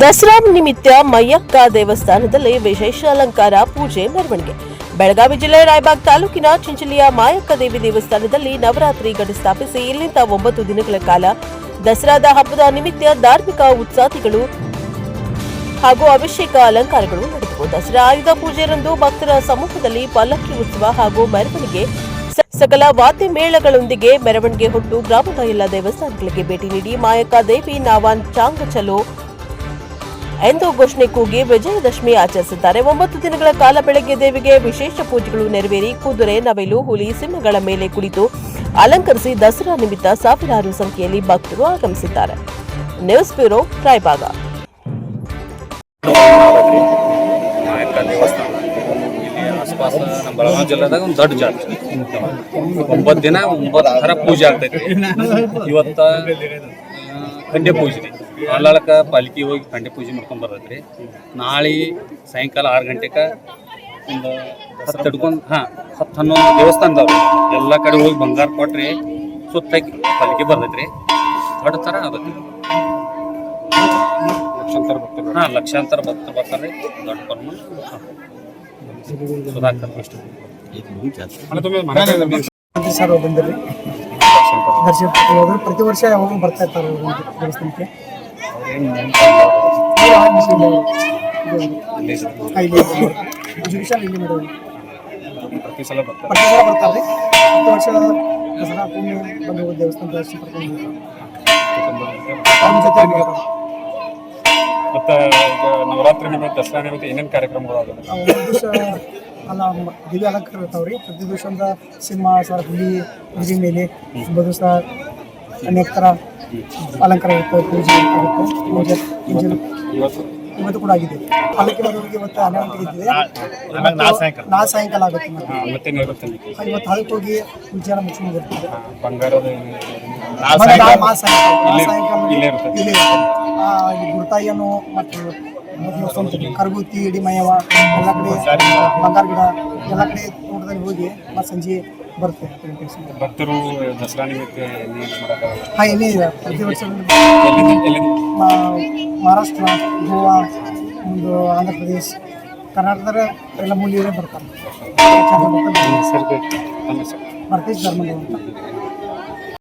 ದಸರಾ ನಿಮಿತ್ತ ಮಯ್ಯಕ್ಕ ದೇವಸ್ಥಾನದಲ್ಲಿ ವಿಶೇಷ ಅಲಂಕಾರ, ಪೂಜೆ, ಮೆರವಣಿಗೆ. ಬೆಳಗಾವಿ ಜಿಲ್ಲೆ ರಾಯಬಾಗ್ ತಾಲೂಕಿನ ಚಿಂಚಲಿಯ ಮಾಯಕ್ಕ ದೇವಿ ದೇವಸ್ಥಾನದಲ್ಲಿ ನವರಾತ್ರಿ ಗಡಿ ಸ್ಥಾಪಿಸಿ ಇಲ್ಲಿಂದ ಒಂಬತ್ತು ದಿನಗಳ ಕಾಲ ದಸರಾದ ಹಬ್ಬದ ನಿಮಿತ್ತ ಧಾರ್ಮಿಕ ಉತ್ಸಾಹಿಗಳು ಹಾಗೂ ಅಭಿಷೇಕ ಅಲಂಕಾರಗಳು ನಡೆದವು. ದಸರಾ ಆಯುಧ ಪೂಜೆರಂದು ಭಕ್ತರ ಸಮ್ಮುಖದಲ್ಲಿ ಪಲ್ಲಕ್ಕಿ ಉತ್ಸವ ಹಾಗೂ ಮೆರವಣಿಗೆ ಸಕಲ ವಾದ್ಯ ಮೇಳಗಳೊಂದಿಗೆ ಮೆರವಣಿಗೆ ಹೊಟ್ಟು ಗ್ರಾಮದ ಎಲ್ಲ ದೇವಸ್ಥಾನಗಳಿಗೆ ಭೇಟಿ ನೀಡಿ ಮಾಯಕ್ಕ ದೇವಿ ನಾವಾನ್ ಚಾಂಗ ಚಲೋ ಎಂದು ಘೋಷಣೆ ಕೂಗಿ ವಿಜಯದಶಮಿ ಆಚರಿಸಿದ್ದಾರೆ. ಒಂಬತ್ತು ದಿನಗಳ ಕಾಲ ಬೆಳಗ್ಗೆ ದೇವಿಗೆ ವಿಶೇಷ ಪೂಜೆಗಳು ನೆರವೇರಿ ಕುದುರೆ, ನವಿಲು, ಹುಲಿ, ಸಿಂಹಗಳ ಮೇಲೆ ಕುಳಿತು ಅಲಂಕರಿಸಿ ದಸರಾ ನಿಮಿತ್ತ ಸಾವಿರಾರು ಸಂಖ್ಯೆಯಲ್ಲಿ ಭಕ್ತರು ಆಗಮಿಸಿದ್ದಾರೆ. ನ್ಯೂಸ್ ಬ್ಯೂರೋ ಜಾತ್ರೆ ಒಂಬತ್ತು ದಿನ ಒಂಬತ್ತು ಪೂಜೆ ಆಗ್ತೈತಿ. ಇವತ್ತ ಖಂಡೆ ಪೂಜೆ. ಹಾಲಾಳಕ ಪಾಲಿಕೆ ಹೋಗಿ ಖಂಡೆ ಪೂಜೆ ಮಾಡ್ಕೊಂಡು ಬರ್ತೈತ್ರಿ ನಾಳೆ ಸಾಯಂಕಾಲ ಆರು ಗಂಟೆಗೆ ಒಂದು ಹತ್ತು ಹಿಡ್ಕೊಂಡು ಹಾಂ ಹತ್ತು ಹನ್ನೊಂದು ದೇವಸ್ಥಾನದವ್ರು ಎಲ್ಲ ಕಡೆ ಹೋಗಿ ಬಂಗಾರ ಕೊಟ್ರಿ ಸುತ್ತಾಕಿ ಪಾಲಿಕೆ ಬರ್ತೈತ್ರಿ. ದೊಡ್ಡ ಥರ ಆಗತ್ತೆ. ಲಕ್ಷಾಂತರ ಭಕ್ತರು. ಹಾಂ ಲಕ್ಷಾಂತರ ಭಕ್ತರು ಬರ್ತಾರೆ. ದೊಡ್ಡ ಪರ್ಮ. ಸುಧಾಕರ್ ಅಷ್ಟು. ಬಂದಿರಿ ಪ್ರತಿ ವರ್ಷ ಯಾವಾಗ ಬರ್ತಾ ಇರ್ತಾರೆ ದೇವಸ್ಥಾನಕ್ಕೆ. ಇಲ್ಲಿ ಪ್ರತಿ ಸಲ ಬರ್ತಾರೆ ಪ್ರತಿ ಸಲ ಬರ್ತಾರೆ ಪ್ರತಿ ವರ್ಷ ದಸರಾ ದೇವಸ್ಥಾನ ದರ್ಶನ ಪಡ್ಕೊಂಡು. ಮತ್ತೆ ಈಗ ನವರಾತ್ರಿ ನಿಮಿತ್ತ ದಸರಾ ನಿಮಿತ್ತ ಏನೇನು ಕಾರ್ಯಕ್ರಮಗಳು ಅದಾವ ಆ ಒಂದು ದಿವಸ ಅಲ್ಲ ದಿವ್ಯ ಅಲಂಕಾರ ಇರ್ತಾವ್ರಿ ಪ್ರತಿ ದಿವಸ ಸಿಂಹ ಸರ್ ಹುಲಿ ಹುಲಿ ಮೇಲೆ ದಿವಸ ಅನೇಕ ಥರ ಅಲಂಕಾರ ಇರ್ತವೆ ಪೂಜೆ ಇರುತ್ತೆ ಪೂಜೆ ಪೂಜೆ ಇವತ್ತು ಕೂಡ ಆಗಿದೆ. ಪಲ್ಲಕ್ಕಿ ಬರೋರಿಗೆ ಇವತ್ತು ಹನ್ನೊಂದು ಇದ್ದಿದೆ ನಾ ಸಾಯಂಕಾಲ. ಆಗುತ್ತೆ ಮತ್ತೆ. ಇವತ್ತು ಹಳಕ್ಕೆ ಹೋಗಿ ಪೂಜೆ ಬಂಗಾರದ ನಾ- ನಾ ಸಾಯಂಕಾಲ ಇಲ್ಲೇ- ಇರುತ್ತೆ. ಗುರ್ತಾಯಿಯನ್ನು ಮತ್ತು ಸ್ವಂತ ಕರಗುತ್ತಿ ಇಡಿಮಯವ ಎಲ್ಲ ಕಡೆ ಬಂಗಾರ ಗಿಡ ಎಲ್ಲ ಕಡೆ ತೋಟದಲ್ಲಿ ಹೋಗಿ ಮತ್ತೆ ಸಂಜೆ ಬರ್ತೇವೆ ಭಕ್ತರು ದಸರಾ ನಿಮಿತ್ತ ಹಾಂ ಪ್ರತಿ ವರ್ಷ ಮಹಾರಾಷ್ಟ್ರ ಗೋವಾ ಒಂದು ಆಂಧ್ರ ಪ್ರದೇಶ್ ಕರ್ನಾಟಕದ ಎಲ್ಲ ಮೂಲೆಯಲ್ಲೇ ಬರ್ತಾರೆ. ಬರ್ತೀವಿ ಧರ್ಮಗಳು ಅಂತ.